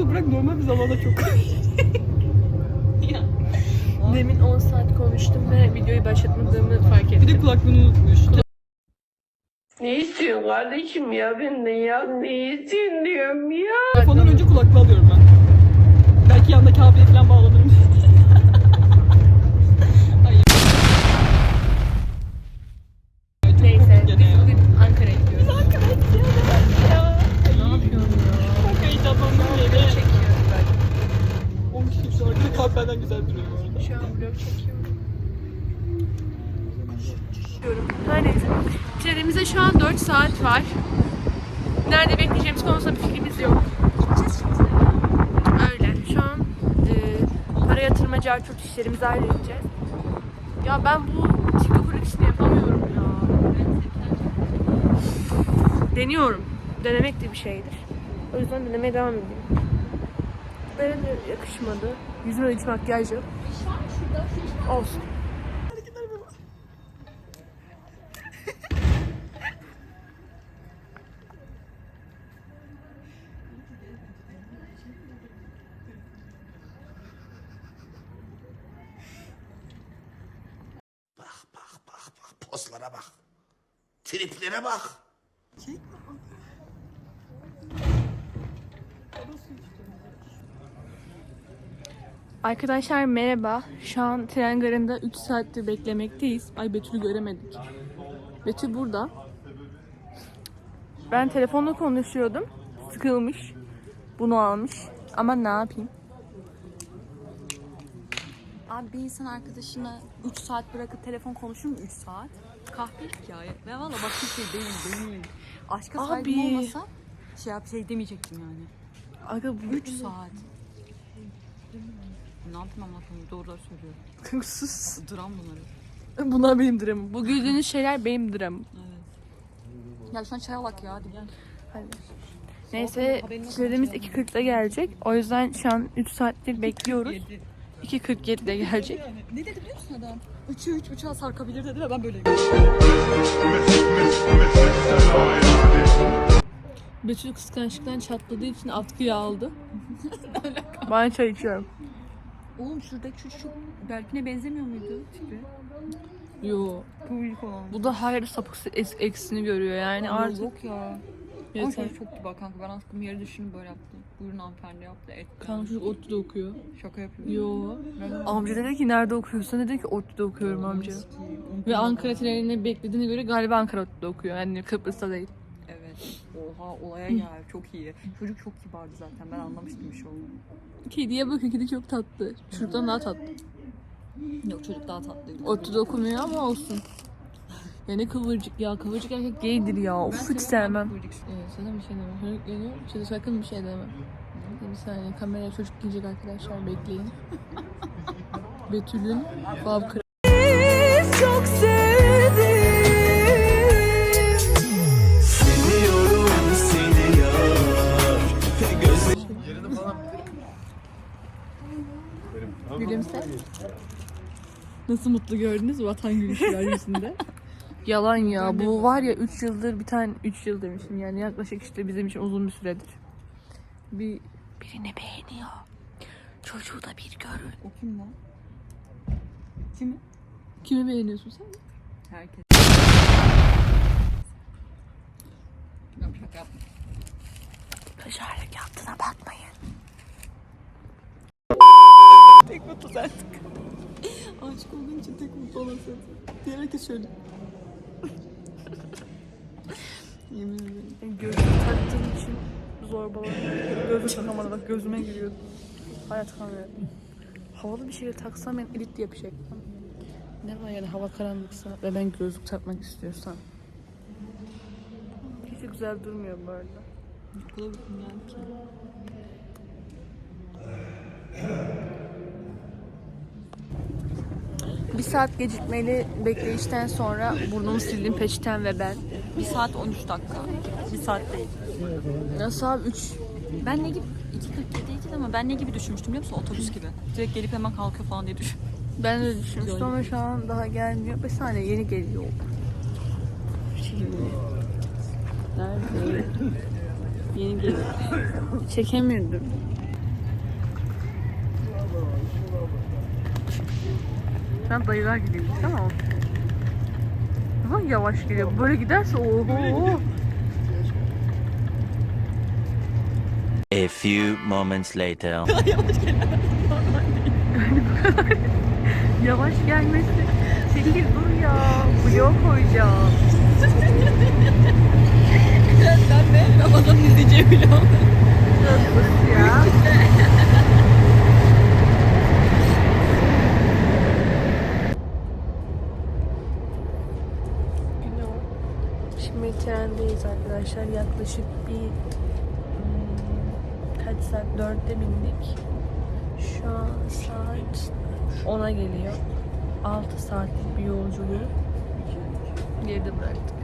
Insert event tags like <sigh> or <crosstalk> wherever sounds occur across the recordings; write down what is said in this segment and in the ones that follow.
da bırak normal bir zamanda çok. Demin 10 saat konuştum ve videoyu başlatmadığımı fark Bir ettim. de kulaklığını unutmuş. Ne istiyorsun kardeşim ya benden ya ne istiyorsun diyorum ya. Telefondan önce kulaklığı alıyorum ben. Belki yandaki abiye falan bağlanırım. Hayır. Ay, çok Neyse korktum biz gene ya. bugün Ankara'ya gidiyoruz. Ankara gidiyoruz ya. Ne yapıyorsun ya? Çok heyecanlandım Video yine. çekiyorum ben. 10 kişi şu arkada kalp benden güzel duruyor bu arada. Şu an vlog çekiyorum. Her neyse. Trenimize şu an 4 saat var. Nerede bekleyeceğimiz konusunda bir fikrimiz yok. Öyle. Şu an e, para yatırma carçurt işlerimizi halledeceğiz. Ya ben bu TikToker işini yapamıyorum ya. Deniyorum. Denemek de bir şeydir. O yüzden denemeye devam edeyim. Böyle de yakışmadı. Yüzüme hiç makyaj yok. Olsun. Bak bak bak bak pozlara bak. Triplere bak. Arkadaşlar merhaba. Şu an tren garında 3 saattir beklemekteyiz. Ay Betül'ü göremedik. Betül burada. Ben telefonla konuşuyordum. Sıkılmış. Bunu almış. Ama ne yapayım? Abi bir insan arkadaşına 3 saat bırakıp telefon konuşur mu 3 saat? Kahpelik ya. Ve valla başka bir şey değil değil. Aşka saygım Abi. olmasa şey yap şey demeyecektim yani. Aga bu 3 saat. Ne yapayım ama doğruları söylüyorum. Sus. Dram bunları. Bunlar benim dramım. Bu güldüğünüz şeyler benim dramım. Evet. Ya şu an çay alak ya hadi gel. Hadi. Neyse trenimiz 2.40'da gelecek. O yüzden şu an 3 saattir bekliyoruz. 2.47'de gelecek. Ne dedi biliyor musun adam? 3'ü 3 uçağa sarkabilir dedi ve ben böyleyim. Betül kıskançlıktan çatladığı için atkıyı aldı. ben çay içiyorum. Oğlum şuradaki çocuk çok Berkin'e benzemiyor muydu tipi? Yo. Kıvırcık olan. Bu da her sapık es- eksini görüyor yani Artık. artık. Yok ya. Ama Yeter. çocuk çok kibar kanka. Ben aslında yere düşünüp böyle yaptı. Buyurun hanımefendi yaptı. Et. Kanka çocuk ODTÜ'de okuyor. Şaka yapıyor. Yo. Ben- Amca dedi ki nerede okuyorsun? Dedi ki ODTÜ'de okuyorum amca. Ve Ankara trenini beklediğine göre galiba Ankara ODTÜ'de okuyor. Yani Kıbrıs'ta değil. Evet. Oha olaya gel. Çok iyi. Çocuk çok kibardı zaten. Ben anlamıştım bir şey olduğunu. Kediye bakın kedi çok tatlı. Çocuktan daha tatlı. Yok çocuk daha tatlıydı. ODTÜ'de okumuyor ama olsun. Ya ne kıvırcık ya. Kıvırcık erkek gaydir ya. Of hiç sevmem. Evet sana bir şey demem. Çocuk geliyor. Çocuk sakın bir şey demem. Bir saniye kameraya çocuk gelecek arkadaşlar bekleyin. <laughs> Betül'ün Bob Kral. Çok Gülümse. Nasıl mutlu gördünüz vatan gülüşler yüzünde? <laughs> Yalan ya. Bu var ya 3 yıldır bir tane 3 yıl demişim yani yaklaşık işte bizim için uzun bir süredir. Bir birini beğeniyor. Çocuğu da bir görün. O kim lan? Kimi? Kimi beğeniyorsun sen? Herkes. Kaşarlık yaptığına bakmayın. Tek mutlu sensin. Aşık olduğun için tek mutlu olan sensin. Diğer herkes şöyle. Yemin ederim. Gözlük taktığım için zorbaladım. Gözlük takamadım bak gözüme giriyordu. Hayat kamera. Havalı bir şey taksam ben elit yapacak. Ne var yani hava karanlıksa ve ben gözlük takmak istiyorsam. Hiç güzel durmuyor bu arada. Okula gittim geldim ki. Bir saat gecikmeli bekleyişten sonra burnumu sildim peçeten ve ben. 1 saat 13 dakika. 1 saat değil. Nasıl abi 3 Ben ne gibi 2.47'ydi ama ben ne gibi düşünmüştüm biliyor musun? Otobüs gibi. Direkt gelip hemen kalkıyor falan diye düşün. Ben de düşünmüştüm ama şu an daha gelmiyor. Bir saniye yeni geliyor. Şimdi. Nerede? yeni geliyor. Çekemiyordum. Şu an dayılar gidiyormuş ama Aha yavaş geliyor. Böyle giderse oho. A few moments later. <laughs> Yavaş gelmesi. Çekil dur ya. Blok koyacağım. Ben de Ramazan izleyeceğim bile Dur ya. Şimdi trendeyiz arkadaşlar. Yaklaşık bir hmm, kaç saat? Dörtte bindik. Şu an saat 10'a geliyor. 6 saatlik bir yolculuğu geride bıraktık.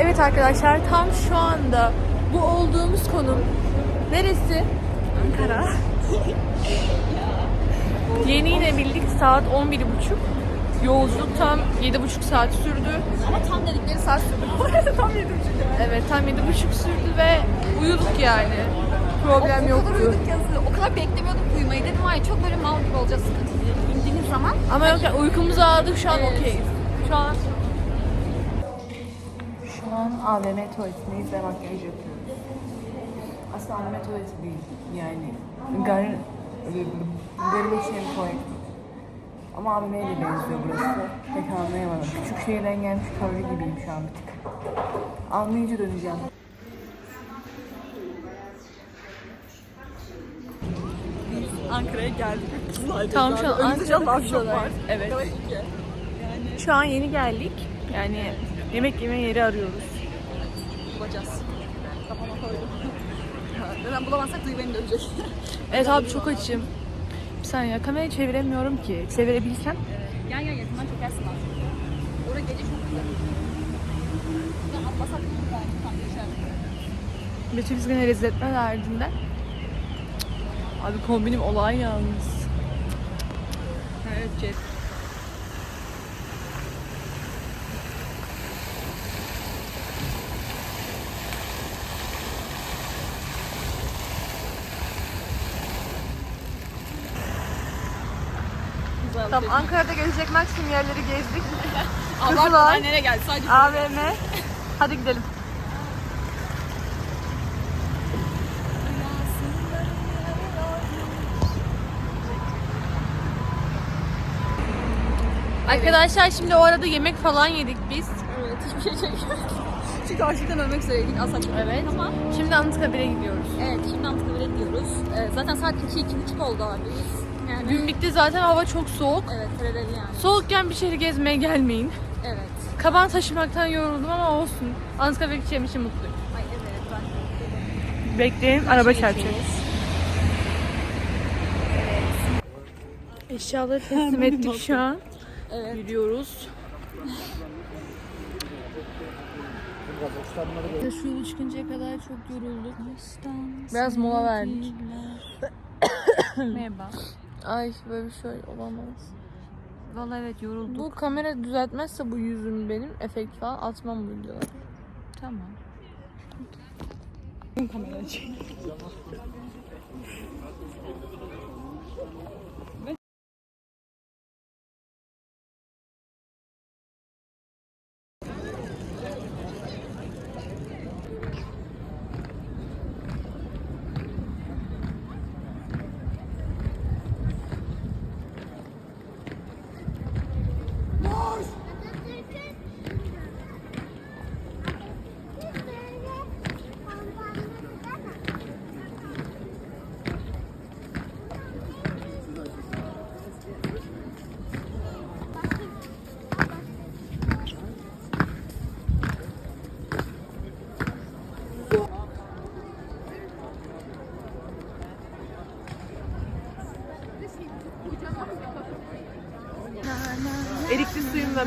Evet arkadaşlar tam şu anda bu olduğumuz konum neresi? Ankara. Yeni inebildik saat 11.30. Yolculuk tam 7.5 saat sürdü. Ama tam dedikleri saat sürdü. tam yedim Evet tam 7.5 sürdü ve uyuduk yani. Problem o, o kadar yoktu. uyuduk yazıyor. O kadar beklemiyordum ki uyumayı. Dedim ay çok böyle mal gibi olacağız indiğiniz zaman. Ama yok yani uykumuzu aldık şu an Evet. okeyiz. Şu an şu an AVM tuvaletindeyiz ve makyaj yapıyoruz. Aslında AVM tuvaleti değil yani gar Garibaşehir tuvaleti. Ama AVM'ye de benziyor burası. Pek anlayamadım. Küçük şehirden gelmiş kavga gibiyim şu an bir tık. Anlayınca döneceğim. Ankara'ya geldik. Tamam şu an Ankara'da var. Kızılay'dayız. Evet. Şu an yeni geldik. Yani yemek yeme yeri arıyoruz. Bulacağız. Kafama koydum. Neden bulamazsak duyu beni dövecek. <laughs> Evet abi çok açım. Bir saniye kamerayı çeviremiyorum ki. Çevirebilsem. Yan yan yakından çekersin aslında. Orada gece çok güzel. Ya atlasak? Yani tam geçer. Betül biz gene rezil etme derdinde. Abi kombinim olay yalnız. Evet Cep. Tamam Ankara'da gezecek maksimum yerleri gezdik. <laughs> Abartmadan nereye geldi? Sadece AVM. Hadi gidelim. Arkadaşlar şimdi o arada yemek falan yedik biz. Evet, hiçbir şey çekmiyorum. <laughs> Çünkü açlıktan ölmek üzereydik. Asla Evet. Ama Şimdi Anıtkabir'e gidiyoruz. evet, şimdi Anıtkabir'e gidiyoruz. Evet, zaten saat 2 buçuk oldu abi. Biz Yani Gün bitti zaten hava çok soğuk. evet, tereledi yani. Soğukken bir şehri gezmeye gelmeyin. Evet. Kaban taşımaktan yoruldum ama olsun. Anıtkabir'e gideceğim için mutluyum. Ay evet, ben Bekleyin, araba çarpacak. Eşyaları <laughs> teslim ettik şu an. Evet. Yürüyoruz. Şu yola çıkıncaya kadar çok yorulduk. Biraz mola verdik. Merhaba. Ay böyle bir şey olamaz. Vallahi evet yorulduk. Bu kamera düzeltmezse bu yüzüm benim efekt falan atmam bu videoları. Tamam. Erikli suyumla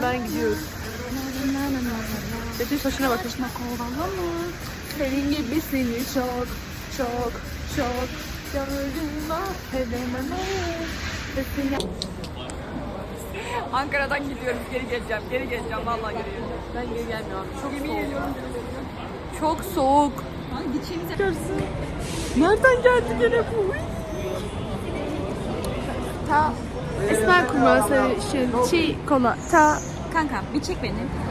ben gidiyorum. Betül saçına bakın. Senin gibisini çok çok çok gördüm affedemem. Sesini Ankara'dan gidiyoruz. Geri geleceğim. Geri geleceğim. Vallahi geri geleceğim. ben geri gelmiyorum. Çok soğuk. Çok soğuk. gideceğimiz Görsün. Nereden geldi gene bu? Ta Esmer kumrası şey, şey kola. Ta Kanka bir çek beni.